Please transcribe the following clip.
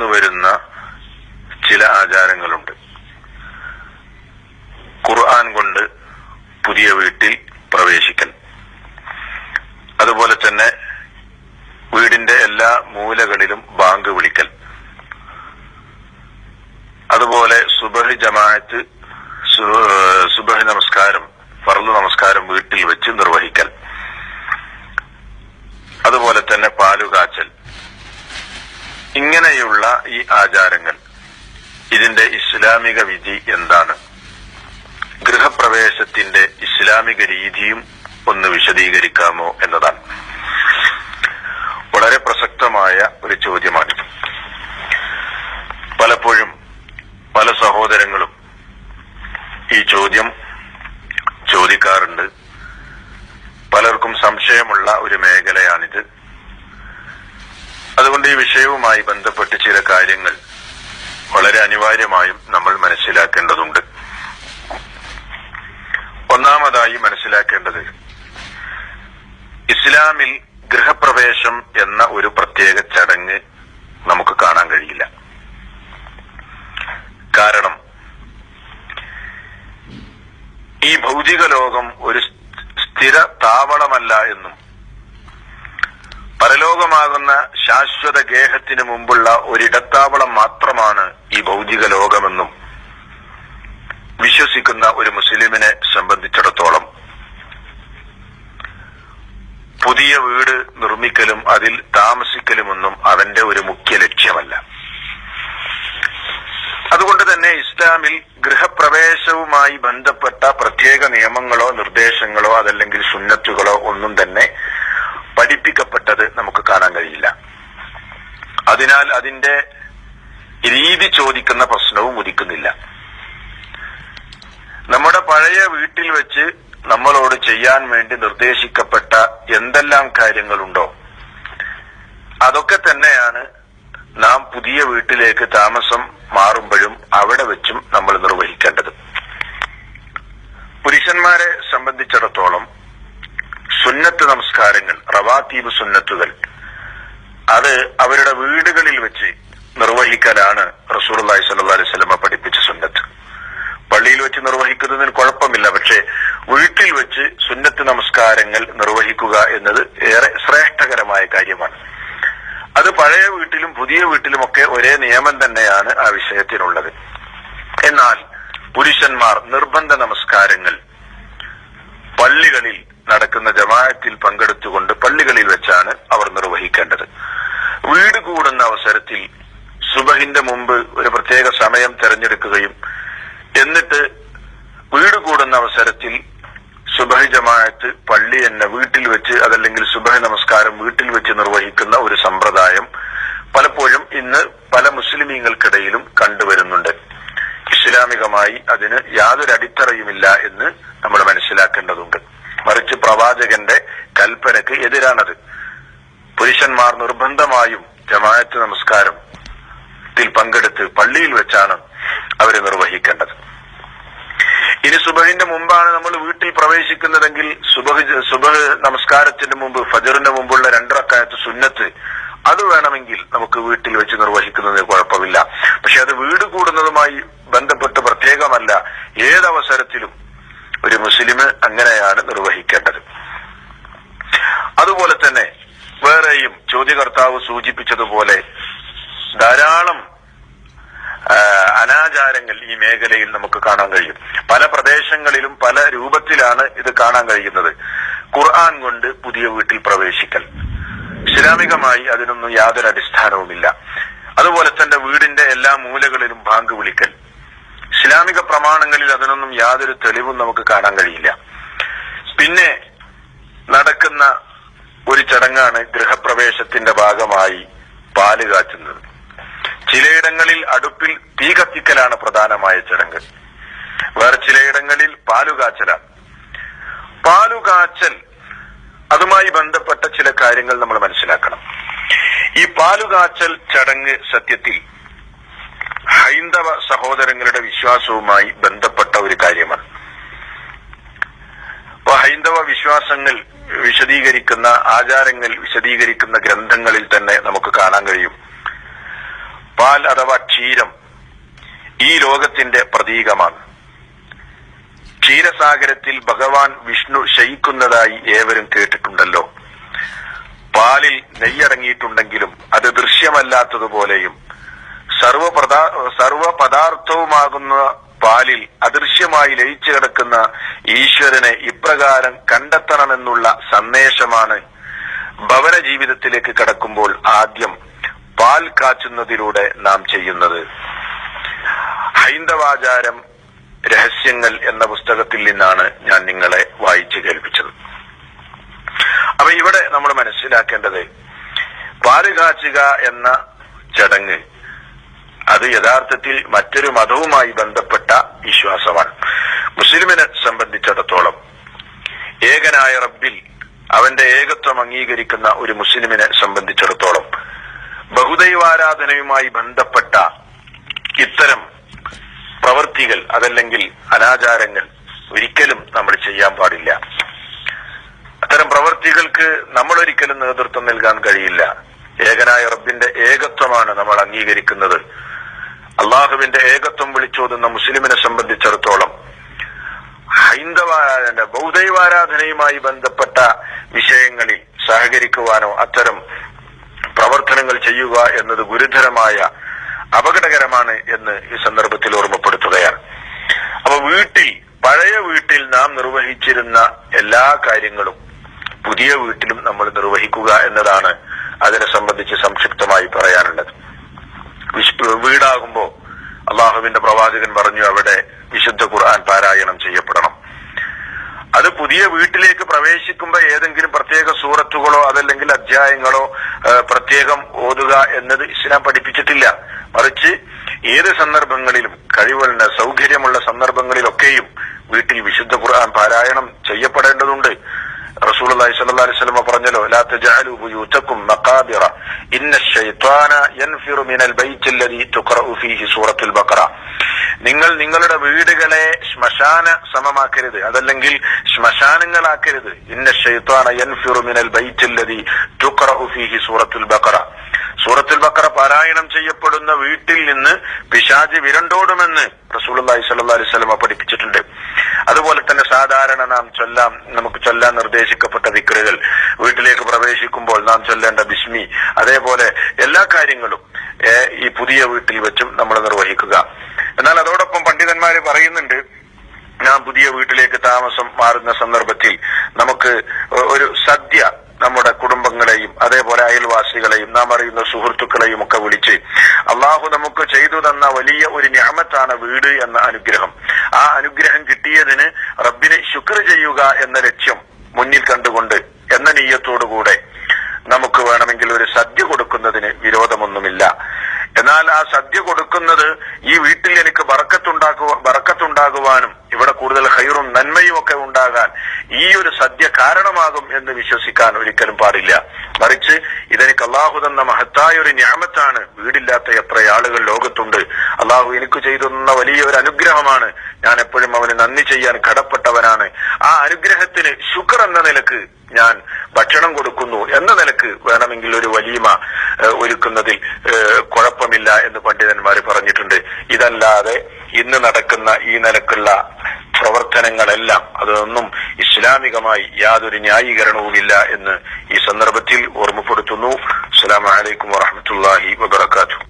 വന്നുവരുന്ന ചില ആചാരങ്ങളുണ്ട്. ഖുർആൻ കൊണ്ട് പുതിയ വീട്ടിൽ പ്രവേശിക്കൽ. അതുപോലെ തന്നെ വീടിന്റെ എല്ലാ മൂലകളിലും ബാങ്ക് വിളിക്കൽ. അതുപോലെ സുബഹി ജമാഅത്ത് സുബഹി നമസ്കാരം ഫർദ് നമസ്കാരം വീട്ടിൽ വെച്ച് നിർവഹിക്കൽ. അതുപോലെ തന്നെ പാലുകാച്ചൽ ഇങ്ങനെയുള്ള ഈ ആചാരങ്ങൾ. ഇതിന്റെ ഇസ്ലാമിക വിധി എന്താണ്? ഗൃഹപ്രവേശത്തിന്റെ ഇസ്ലാമിക രീതിയും ഒന്ന് വിശദീകരിക്കാമോ എന്നതാണ്. വളരെ പ്രസക്തമായ ഒരു ചോദ്യമാണിത് പലപ്പോഴും പല സഹോദരങ്ങളും ഈ ചോദ്യം ചോദിക്കാറുണ്ട് പലർക്കും സംശയമുള്ള ഒരു മേഖലയാണിത് അതുകൊണ്ട് ഈ വിഷയവുമായി ബന്ധപ്പെട്ട് ചില കാര്യങ്ങൾ വളരെ അനിവാര്യമായും നമ്മൾ മനസ്സിലാക്കേണ്ടതുണ്ട്. ഒന്നാമതായി മനസ്സിലാക്കേണ്ടത് ഇസ്ലാമിൽ ഗൃഹപ്രവേശം എന്ന ഒരു പ്രത്യേക ചടങ്ങ് നമുക്ക് കാണാൻ കഴിയില്ല. കാരണം ഈ ഭൗതിക ലോകം ഒരു സ്ഥിര താവളമല്ല എന്നും പരലോകമാകുന്ന ശാശ്വത ഗേഹത്തിന് മുമ്പുള്ള ഒരിടത്താവളം മാത്രമാണ് ഈ ഭൗതിക ലോകമെന്നും വിശ്വസിക്കുന്ന ഒരു മുസ്ലിമിനെ സംബന്ധിച്ചിടത്തോളം. പുതിയ വീട് നിർമ്മിക്കലും അതിൽ താമസിക്കലുമൊന്നും അവന്റെ ഒരു മുഖ്യ ലക്ഷ്യമല്ല. അതുകൊണ്ട് തന്നെ ഇസ്ലാമിൽ ഗൃഹപ്രവേശവുമായി ബന്ധപ്പെട്ട പ്രത്യേക നിയമങ്ങളോ നിർദ്ദേശങ്ങളോ അതല്ലെങ്കിൽ സുന്നത്തുകളോ ഒന്നും തന്നെ പഠിപ്പിക്കപ്പെട്ടത് നമുക്ക് കാണാൻ കഴിയില്ല അതിനാൽ അതിന്റെ രീതി ചോദിക്കുന്ന പ്രശ്നവും ഉദിക്കുന്നില്ല. നമ്മുടെ പഴയ വീട്ടിൽ വെച്ച് നമ്മളോട് ചെയ്യാൻ വേണ്ടി നിർദ്ദേശിക്കപ്പെട്ട എന്തെല്ലാം കാര്യങ്ങളുണ്ടോ? അതൊക്കെ തന്നെയാണ് നാം പുതിയ വീട്ടിലേക്ക് താമസം മാറുമ്പോഴും അവിടെ വെച്ചും നമ്മൾ നിർവഹിക്കേണ്ടത്. പുരുഷന്മാരെ സംബന്ധിച്ചിടത്തോളം സുന്നത്ത് നമസ്കാരങ്ങൾ റവാത്തീബ് സുന്നത്തുകൾ അത് അവരുടെ വീടുകളിൽ വെച്ച് നിർവഹിക്കലാണ് റസൂർലായി സല്ലാ അലൈഹി സ്വലമ പഠിപ്പിച്ച സുന്നത്ത്. പള്ളിയിൽ വെച്ച് നിർവഹിക്കുന്നതിന് കുഴപ്പമില്ല പക്ഷേ വീട്ടിൽ വെച്ച് സുന്നത്ത് നമസ്കാരങ്ങൾ നിർവഹിക്കുക എന്നത് ഏറെ ശ്രേഷ്ഠകരമായ കാര്യമാണ്. അത് പഴയ വീട്ടിലും പുതിയ വീട്ടിലുമൊക്കെ ഒരേ നിയമം തന്നെയാണ് ആ വിഷയത്തിനുള്ളത് എന്നാൽ പുരുഷന്മാർ നിർബന്ധ നമസ്കാരങ്ങൾ പള്ളികളിൽ നടക്കുന്ന ജമാഅത്തിൽ പങ്കെടുത്തുകൊണ്ട് പള്ളികളിൽ വെച്ചാണ് അവർ നിർവഹിക്കേണ്ടത്. വീട് കൂടുന്ന അവസരത്തിൽ സുബഹിന്റെ മുമ്പ് ഒരു പ്രത്യേക സമയം തെരഞ്ഞെടുക്കുകയും എന്നിട്ട് വീട് കൂടുന്ന അവസരത്തിൽ സുബഹി ജമാഅത്ത് പള്ളി എന്നെ വീട്ടിൽ വെച്ച് അതല്ലെങ്കിൽ സുബഹി നമസ്കാരം വീട്ടിൽ വെച്ച് നിർവഹിക്കുന്ന ഒരു സമ്പ്രദായം പലപ്പോഴും ഇന്ന് പല മുസ്ലിമീങ്ങൾക്കിടയിലും കണ്ടുവരുന്നുണ്ട്. ഇസ്ലാമികമായി അതിന് യാതൊരു അടിത്തറയുമില്ല എന്ന് നമ്മൾ മനസ്സിലാക്കേണ്ടതുണ്ട്. മറിച്ച് പ്രവാചകന്റെ കൽപ്പനക്ക് എതിരാണത്. പുരുഷന്മാർ നിർബന്ധമായും ജമായത്ത് നമസ്കാരം ത്തിൽ പങ്കെടുത്ത് പള്ളിയിൽ വെച്ചാണ് അവർ നിർവഹിക്കേണ്ടത്. ഇനി സുബഹിന്റെ മുമ്പാണ് നമ്മൾ വീട്ടിൽ പ്രവേശിക്കുന്നതെങ്കിൽ സുബഹ് സുബഹ് നമസ്കാരത്തിന് മുമ്പ് ഫജറിന്റെ മുമ്പുള്ള രണ്ടറക്കാലത്ത് സുന്നത്ത് അത് വേണമെങ്കിൽ നമുക്ക് വീട്ടിൽ വെച്ച് നിർവഹിക്കുന്നതിന് കുഴപ്പമില്ല. പക്ഷെ അത് വീട് കൂടുന്നതുമായി ബന്ധപ്പെട്ട് പ്രത്യേകമല്ല ഏതവസരത്തിലും ഒരു മുസ്ലിം അങ്ങനെയാണ് നിർവഹിക്കേണ്ടത് അതുപോലെ തന്നെ വേറെയും കർത്താവ് സൂചിപ്പിച്ചതുപോലെ ധാരാളം അനാചാരങ്ങൾ ഈ മേഖലയിൽ നമുക്ക് കാണാൻ കഴിയും. പല പ്രദേശങ്ങളിലും പല രൂപത്തിലാണ് ഇത് കാണാൻ കഴിയുന്നത്. ഖുർആൻ കൊണ്ട് പുതിയ വീട്ടിൽ പ്രവേശിക്കൽ. ഇസ്ലാമികമായി അതിനൊന്നും യാതൊരു അടിസ്ഥാനവുമില്ല. അതുപോലെ തന്നെ വീടിന്റെ എല്ലാ മൂലകളിലും ബാങ്ക് വിളിക്കൽ. ഇസ്ലാമിക പ്രമാണങ്ങളിൽ അതിനൊന്നും യാതൊരു തെളിവും നമുക്ക് കാണാൻ കഴിയില്ല. പിന്നെ നടക്കുന്ന ഒരു ചടങ്ങാണ് ഗൃഹപ്രവേശത്തിന്റെ ഭാഗമായി പാൽ കാച്ചുന്നത്. ചിലയിടങ്ങളിൽ അടുപ്പിൽ തീ കത്തിക്കലാണ് പ്രധാനമായ ചടങ്ങ്. വേറെ ചിലയിടങ്ങളിൽ പാലുകാച്ചലാണ് പാലുകാച്ചൽ അതുമായി ബന്ധപ്പെട്ട ചില കാര്യങ്ങൾ നമ്മൾ മനസ്സിലാക്കണം. ഈ പാലുകാച്ചൽ ചടങ്ങ് സത്യത്തിൽ ഹൈന്ദവ സഹോദരങ്ങളുടെ വിശ്വാസവുമായി ബന്ധപ്പെട്ട ഒരു കാര്യമാണ്. ഹൈന്ദവ വിശ്വാസങ്ങൾ വിശദീകരിക്കുന്ന ആചാരങ്ങൾ വിശദീകരിക്കുന്ന ഗ്രന്ഥങ്ങളിൽ തന്നെ നമുക്ക് കാണാൻ കഴിയും. പാൽ അഥവാ ക്ഷീരം ഈ ലോകത്തിന്റെ പ്രതീകമാണ്. ക്ഷീരസാഗരത്തിൽ ഭഗവാൻ വിഷ്ണു ശയിക്കുന്നതായി ഏവരും കേട്ടിട്ടുണ്ടല്ലോ. പാലിൽ നെയ്യടങ്ങിയിട്ടുണ്ടെങ്കിലും അത് ദൃശ്യമല്ലാത്തതുപോലെയും സർവപ്രദാ സർവ പദാർത്ഥവുമാകുന്ന പാലിൽ അദൃശ്യമായി ലയിച്ചു കിടക്കുന്ന ഈശ്വരനെ ഇപ്രകാരം കണ്ടെത്തണമെന്നുള്ള സന്ദേശമാണ് ഭവന ജീവിതത്തിലേക്ക് കടക്കുമ്പോൾ ആദ്യം പാൽ കാച്ചുന്നതിലൂടെ നാം ചെയ്യുന്നത്. ഹൈന്ദവാചാരം രഹസ്യങ്ങൾ എന്ന പുസ്തകത്തിൽ നിന്നാണ് ഞാൻ നിങ്ങളെ വായിച്ചു കേൾപ്പിച്ചത്. അപ്പൊ ഇവിടെ നമ്മൾ മനസ്സിലാക്കേണ്ടത് പാൽ കാച്ചുക എന്ന ചടങ്ങ് അത് യഥാർത്ഥത്തിൽ മറ്റൊരു മതവുമായി ബന്ധപ്പെട്ട വിശ്വാസമാണ്. മുസ്ലിമിനെ സംബന്ധിച്ചിടത്തോളം ഏകനായ റബ്ബിൽ അവന്റെ ഏകത്വം അംഗീകരിക്കുന്ന ഒരു മുസ്ലിമിനെ സംബന്ധിച്ചിടത്തോളം ബഹുദൈവാരാധനയുമായി ബന്ധപ്പെട്ട ഇത്തരം പ്രവൃത്തികൾ അതല്ലെങ്കിൽ അനാചാരങ്ങൾ ഒരിക്കലും നമ്മൾ ചെയ്യാൻ പാടില്ല. അത്തരം പ്രവൃത്തികൾക്ക് നമ്മൾ ഒരിക്കലും നേതൃത്വം നൽകാൻ കഴിയില്ല. ഏകനായ റബ്ബിന്റെ ഏകത്വമാണ് നമ്മൾ അംഗീകരിക്കുന്നത്. അള്ളാഹുവിന്റെ ഏകത്വം വിളിച്ചോതുന്ന മുസ്ലിമിനെ സംബന്ധിച്ചിടത്തോളം ഹൈന്ദവ ബൗദ്ധൈവാരാധനയുമായി ബന്ധപ്പെട്ട വിഷയങ്ങളിൽ സഹകരിക്കുവാനോ അത്തരം പ്രവർത്തനങ്ങൾ ചെയ്യുക എന്നത് ഗുരുതരമായ അപകടകരമാണ് എന്ന് ഈ സന്ദർഭത്തിൽ ഓർമ്മപ്പെടുത്തുകയാണ്. അപ്പൊ വീട്ടിൽ പഴയ വീട്ടിൽ നാം നിർവഹിച്ചിരുന്ന എല്ലാ കാര്യങ്ങളും പുതിയ വീട്ടിലും നമ്മൾ നിർവഹിക്കുക എന്നതാണ് അതിനെ സംബന്ധിച്ച് സംക്ഷിപ്തമായി പറയാനുള്ളത്. വീടാകുമ്പോ അള്ളാഹുവിന്റെ പ്രവാചകൻ പറഞ്ഞു അവിടെ വിശുദ്ധ ഖുർആൻ പാരായണം ചെയ്യപ്പെടണം. അത് പുതിയ വീട്ടിലേക്ക് പ്രവേശിക്കുമ്പോ ഏതെങ്കിലും പ്രത്യേക സൂറത്തുകളോ അതല്ലെങ്കിൽ അധ്യായങ്ങളോ പ്രത്യേകം ഓതുക എന്നത് ഇസ്ലാം പഠിപ്പിച്ചിട്ടില്ല. മറിച്ച് ഏത് സന്ദർഭങ്ങളിലും കഴിവുള്ള സൗകര്യമുള്ള സന്ദർഭങ്ങളിലൊക്കെയും വീട്ടിൽ വിശുദ്ധ ഖുർആൻ പാരായണം ചെയ്യപ്പെടേണ്ടതുണ്ട്. റസൂലുള്ളാഹി സ്വല്ലല്ലാഹു അലൈഹി വസല്ലം പറഞ്ഞല്ലോ ലാ തജഅലു ബുയൂതക്കും മഖാബിറ. ഇന്ന ശൈത്വാന യൻഫിറു മിനൽ ബൈത്തിൽ ലദീ തുഖറഉ ഫീഹി സൂറത്തുൽ ബഖറ. നിങ്ങൾ നിങ്ങളുടെ വീടുകളെ ശ്മശാന സമമാക്കരുത്. അതല്ലെങ്കിൽ ശ്മശാനങ്ങളാക്കരുത്. ഇന്ന ശൈത്വാന യൻഫിറു മിനൽ ബൈത്തിൽ ലദീ തുഖറഉ ഫീഹി സൂറത്തുൽ ബഖറ. സൂറത്തുൽ ബക്കറ പാരായണം ചെയ്യപ്പെടുന്ന വീട്ടിൽ നിന്ന് പിശാജ് വിരണ്ടോടുമെന്ന് റസൂലുള്ളാഹി സ്വല്ലല്ലാഹു അലൈഹി വസല്ലം പഠിപ്പിച്ചിട്ടുണ്ട്. സാധാരണ നാം ചൊല്ലാം നമുക്ക് ചൊല്ലാൻ നിർദ്ദേശിക്കപ്പെട്ട വിക്രുകൾ വീട്ടിലേക്ക് പ്രവേശിക്കുമ്പോൾ നാം ചൊല്ലേണ്ട ബിസ്മി അതേപോലെ എല്ലാ കാര്യങ്ങളും ഈ പുതിയ വീട്ടിൽ വെച്ചും നമ്മൾ നിർവഹിക്കുക. എന്നാൽ അതോടൊപ്പം പണ്ഡിതന്മാര് പറയുന്നുണ്ട് നാം പുതിയ വീട്ടിലേക്ക് താമസം മാറുന്ന സന്ദർഭത്തിൽ നമുക്ക് ഒരു സദ്യ നമ്മുടെ കുടുംബങ്ങളെയും അതേപോലെ അയൽവാസികളെയും നാം അറിയുന്ന സുഹൃത്തുക്കളെയും ഒക്കെ വിളിച്ച് അള്ളാഹു നമുക്ക് ചെയ്തു തന്ന വലിയ ഒരു ഞാമത്താണ് വീട് എന്ന അനുഗ്രഹം കിട്ടിയതിന് റബ്ബിന് ശുക്ർ ചെയ്യുക എന്ന ലക്ഷ്യം മുന്നിൽ കണ്ടുകൊണ്ട് എന്ന നീയത്തോടുകൂടെ നമുക്ക് വേണമെങ്കിൽ ഒരു സദ്യ കൊടുക്കുന്നതിന് വിരോധമൊന്നുമില്ല. എന്നാൽ ആ സദ്യ കൊടുക്കുന്നത് ഈ വീട്ടിൽ എനിക്ക് ബറക്കത്തുണ്ടാക്കുവാ ബറക്കത്തുണ്ടാകുവാനും ഇവിടെ കൂടുതൽ ഹൈറും നന്മയും ഒക്കെ ഉണ്ടാകാൻ ഈ ഒരു സദ്യ കാരണമാകും എന്ന് വിശ്വസിക്കാൻ ഒരിക്കലും പാടില്ല. മറിച്ച് ഇതെനിക്ക് അള്ളാഹു തന്ന മഹത്തായ ഒരു ഞാമത്താണ്. വീടില്ലാത്ത എത്ര ആളുകൾ ലോകത്തുണ്ട്. അള്ളാഹു എനിക്ക് ചെയ്തുന്ന വലിയൊരു അനുഗ്രഹമാണ് ഞാൻ എപ്പോഴും അവന് നന്ദി ചെയ്യാൻ കടപ്പെട്ടവനാണ്. ആ അനുഗ്രഹത്തിന് ശുക്ർ എന്ന നിലയ്ക്ക് ഞാൻ ഭക്ഷണം കൊടുക്കുന്നു എന്ന നിലയ്ക്ക് വേണമെങ്കിൽ ഒരു വലീമ ഒരുക്കുന്നതിൽ കുഴപ്പമില്ല എന്ന് പണ്ഡിതന്മാർ പറഞ്ഞിട്ടുണ്ട്. ഇതല്ലാതെ ഇന്ന് നടക്കുന്ന ഈ നിലക്കുള്ള പ്രവർത്തനങ്ങളെല്ലാം അതൊന്നും ഇസ്ലാമികമായി യാതൊരു ന്യായീകരണവുമില്ല എന്ന് ഈ സന്ദർഭത്തിൽ ഓർമ്മപ്പെടുത്തുന്നു. അസ്സലാമു അലൈക്കും വറഹ്മത്തുള്ളാഹി വബറകാതുഹു.